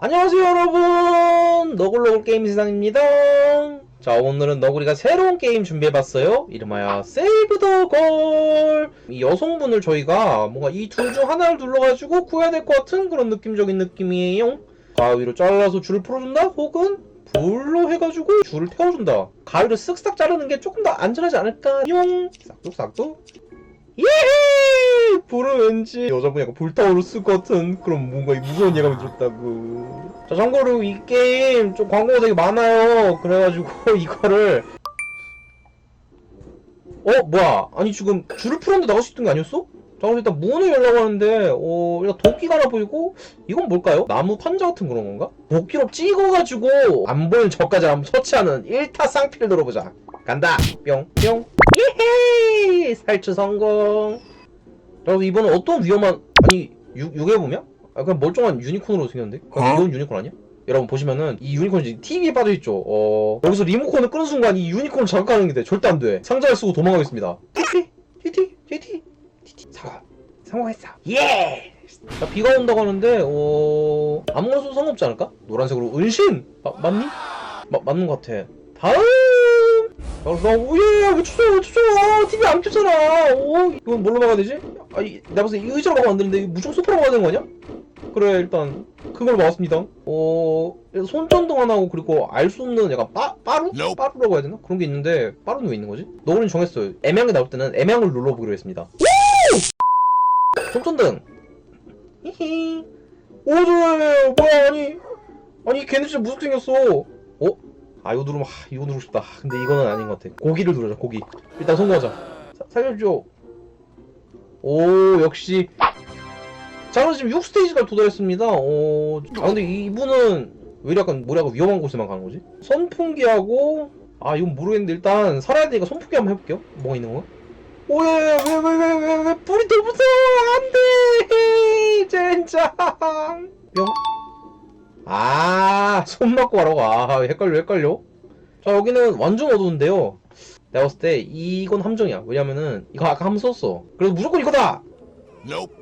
안녕하세요 여러분! 너굴너굴 게임 세상입니다. 자 오늘은 너구리가 새로운 게임 준비해봤어요. 이름하여 세이브 더걸 이 여성분을 저희가 뭔가 이 둘 중 하나를 눌러가지고 구해야 될 것 같은 그런 느낌적인 느낌이에요. 가위로 잘라서 줄을 풀어준다? 혹은 불로 해가지고 줄을 태워준다? 가위로 쓱싹 자르는 게 조금 더 안전하지 않을까? 용! 싹둑싹둑. 예! 왠지 여자분이 약간 불타오를 쓸것 같은 그런 뭔가 무서운 예감이 들었다고. 자, 참고로 이 게임 좀 광고가 되게 많아요. 그래가지고 이거를. 어, 뭐야. 아니, 지금 줄을 풀었는데 나갈 수 있던 게 아니었어? 자, 그럼 일단 문을 열라고 하는데, 어, 일단 도끼가 하나 보이고, 이건 뭘까요? 나무 판자 같은 그런 건가? 도끼로 찍어가지고, 안 보이는 저까지 한번 처치하는 1타 쌍피를 들어보자. 간다! 뿅, 뿅. 예헤이! 살출 성공. 여러분, 이번엔 어떤 위험한, 아니, 유, 유괴범이야? 아, 그냥 멀쩡한 유니콘으로 생겼는데? 그냥 어? 귀여운 유니콘 아니야? 여러분 보시면은 이 유니콘이 TV에 빠져있죠. 어, 여기서 리모컨을 끄는 순간 이 유니콘을 자극하는 게 돼. 절대 안 돼. 상자를 쓰고 도망가겠습니다. TT, TT, TT, TT. 사, 성공했어. 예! 자, 비가 온다고 하는데, 어, 아무거나 써도 상관없지 않을까? 노란색으로 은신! 마, 맞니? 마, 맞는 것 같아. 다음! 자, 그래서, 오예! 왜 추워, 왜 추워! 아, TV 안 켰잖아! 오, 이건 뭘로 막아야 되지? 아, 이, 내가 봤을 때이 의자로 막으면 안 되는데, 무조건 소파로 막아야 되는 거 아니야? 그래, 일단, 그걸 막았습니다. 어, 손전등 하나 하고, 그리고 알 수 없는 약간 빠, 빠루? Nope. 빠루라고 해야 되나? 그런 게 있는데, 빠루는 왜 있는 거지? 너구리는 정했어요. 애매한 게 나올 때는 애매한 걸 눌러보기로 했습니다. 손전등! 히히. 오, 좋아요. 뭐야, 아니. 아니, 걔네 진짜 무섭게 생겼어. 어? 아, 이거 누르면, 하, 이거 누르고 싶다. 근데 이거는 아닌 것 같아. 고기를 누르자, 고기. 일단 성공하자. 사, 살려줘. 오, 역시. 자, 그럼 지금 6스테이지가 도달했습니다. 어, 아, 근데 이분은 왜 약간, 뭐라 위험한 곳에만 가는 거지? 선풍기하고, 아, 이건 모르겠는데, 일단 살아야 되니까 선풍기 한번 해볼게요. 뭐가 있는 건가? 오, 예, 왜, 왜, 왜, 왜, 왜, 왜, 불이 더 무서워! 안 돼! 젠장! 뿅. 아, 손 맞고 가라고. 아, 헷갈려, 헷갈려. 자, 여기는 완전 어두운데요. 내가 봤을 때 이건 함정이야. 왜냐면은 이거 아까 한번 썼어. 그래서 무조건 이거다. Nope.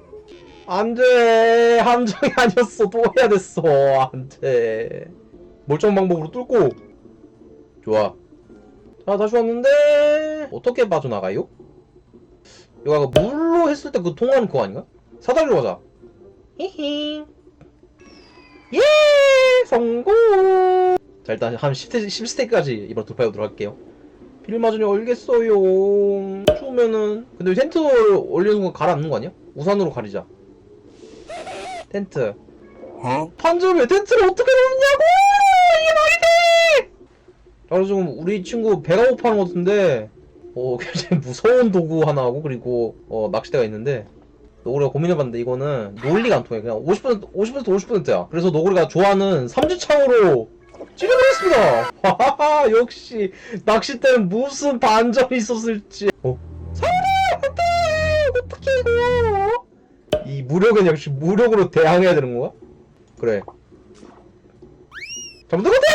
안 돼. 함정이 아니었어. 또 해야 됐어. 안 돼. 멀쩡한 방법으로 뚫고. 좋아. 자, 다시 왔는데 어떻게 빠져나가요? 이거 아까 물로 했을 때 그 통하는 그거 아닌가? 사다리로 가자. 히히. 예! 성공! 자, 일단 한 10스테이크, 10스테이크까지 이번 돌파해 보도록 할게요. 비를 맞으니 얼겠어요. 추우면은. 근데 텐트 올리는 순간 가라앉는 거 아니야? 우산으로 가리자. 텐트. Huh? 판점에 텐트를 어떻게 놓냐고! 이게 말이 돼! 자, 지금 우리 친구 배가 고파하는 것 같은데, 어, 굉장히 무서운 도구 하나 하고, 그리고, 어, 낚싯대가 있는데, 노구리가 고민해봤는데, 이거는 논리가 안 통해. 그냥 50%, 50% 50%야. 그래서 노구리가 좋아하는 삼지창으로 찌르겠습니다! 하하하, 역시, 낚싯대는 무슨 반전이 있었을지. 어? 사람! 안 돼! 어떡해, 이거! 이 무력은 역시 무력으로 대항해야 되는 건가? 그래. 잘못 들었다!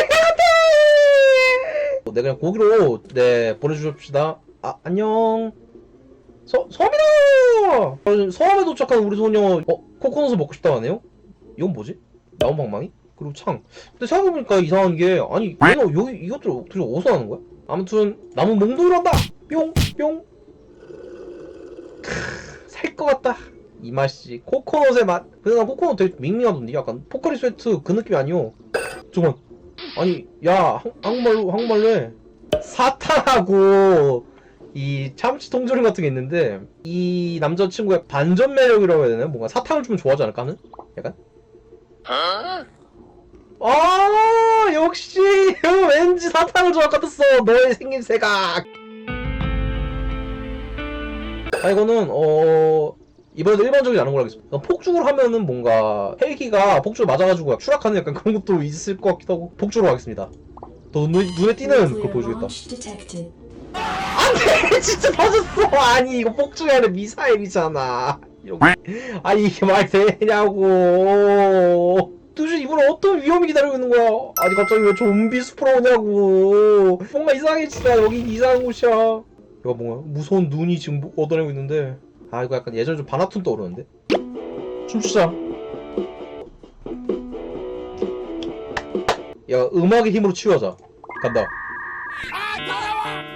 네, 그냥 고기로, 네, 보내주십시다. 아, 안녕. 서, 섬이다! 어, 섬에 도착한 우리 소녀, 어, 코코넛을 먹고 싶다고 하네요? 이건 뭐지? 나온 방망이? 그리고 창. 근데 생각해보니까 이상한 게, 아니, 얘가 여기, 이것들 어떻게 어디서 하는 거야? 아무튼, 나무 몽둥이로 한다! 뿅! 뿅! 살 것 같다. 이 맛이 코코넛의 맛. 근데 난 코코넛 되게 밍밍하던데 약간 포카리 스웨트 그 느낌이 아니오. 잠깐. 아니 야 한, 한국말로 한국말로 해. 사탕하고 이 참치 통조림 같은 게 있는데 이 남자친구의 반전 매력이라고 해야 되나? 뭔가 사탕을 주면 좋아하지 않을까 하는? 약간? 아 역시 왠지 사탕을 좋아할 것 같았어 너의 생김새가 아 이거는 어 이번에도 일반적이지 않은 걸로 하겠습니다. 폭죽을 하면은 뭔가 헬기가 폭죽을 맞아가지고 추락하는 약간 그런 것도 있을 것 같기도 하고 폭죽으로 하겠습니다. 더 눈, 눈에 띄는 그걸 보여주겠다. 안돼 진짜 맞았어. 아니 이거 폭죽이 아니라 미사일이잖아. 아니 이게 말 되냐고. 도대체 이번에 어떤 위험이 기다리고 있는 거야? 아니 갑자기 왜 좀비 숲으로 오냐고. 뭔가 이상해 진짜 여기 이상한 곳이야. 이거 뭔가 무서운 눈이 지금 얻어내고 있는데. 아 이거 약간 예전에 좀 바나툰 떠오르는데 춤추자 야 음악의 힘으로 치유하자 간다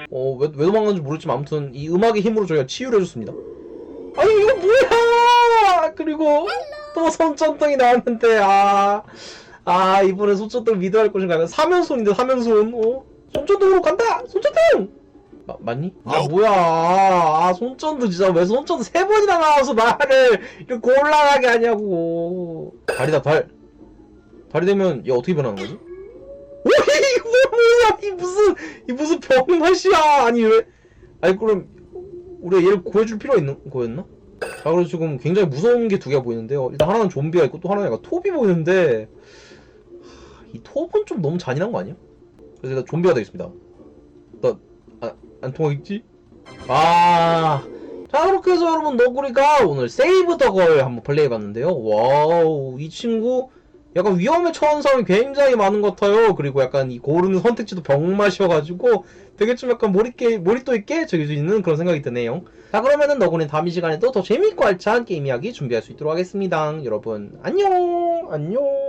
어왜 왜 도망가는지 모르겠지만 아무튼 이 음악의 힘으로 저희가 치유를 해줬습니다 아니 이거 뭐야 그리고 또 손전등이 나왔는데 아, 아 이번에 손전등 미드할 것인가 사면손인데 사면손 어? 손전등으로 간다 손전등 마, 맞니? 아 Nope. 뭐야 아 손전등 진짜 왜 손전등 세 번이나 나와서 말을 이렇게 곤란하게 하냐고 달이다 달 달이 되면 얘 어떻게 변하는 거지? 오 이거 뭐야 이 무슨 이 무슨 병맛이야 아니 왜 아니 그럼 우리 가 얘를 구해줄 필요가 있는 거였나? 자 그래서 지금 굉장히 무서운 게 두 개가 보이는데요 일단 하나는 좀비가 있고 또 하나는 약간 톱이 보이는데 하, 이 톱은 좀 너무 잔인한 거 아니야? 그래서 일단 좀비가 되겠습니다 나안 통하겠지? 아자 그렇게 해서 여러분 너구리가 오늘 세이브 더 걸 한번 플레이해봤는데요 와우 이 친구 약간 위험에 처한 사람이 굉장히 많은 것 같아요. 그리고 약간 이 고르는 선택지도 병맛이어가지고 되게 좀 약간 몰입게, 몰입도 있게 즐길 수 있는 그런 생각이 드네요. 자 그러면은 너구리 다음 이 시간에도 더 재밌고 알찬 게임 이야기 준비할 수 있도록 하겠습니다. 여러분 안녕! 안녕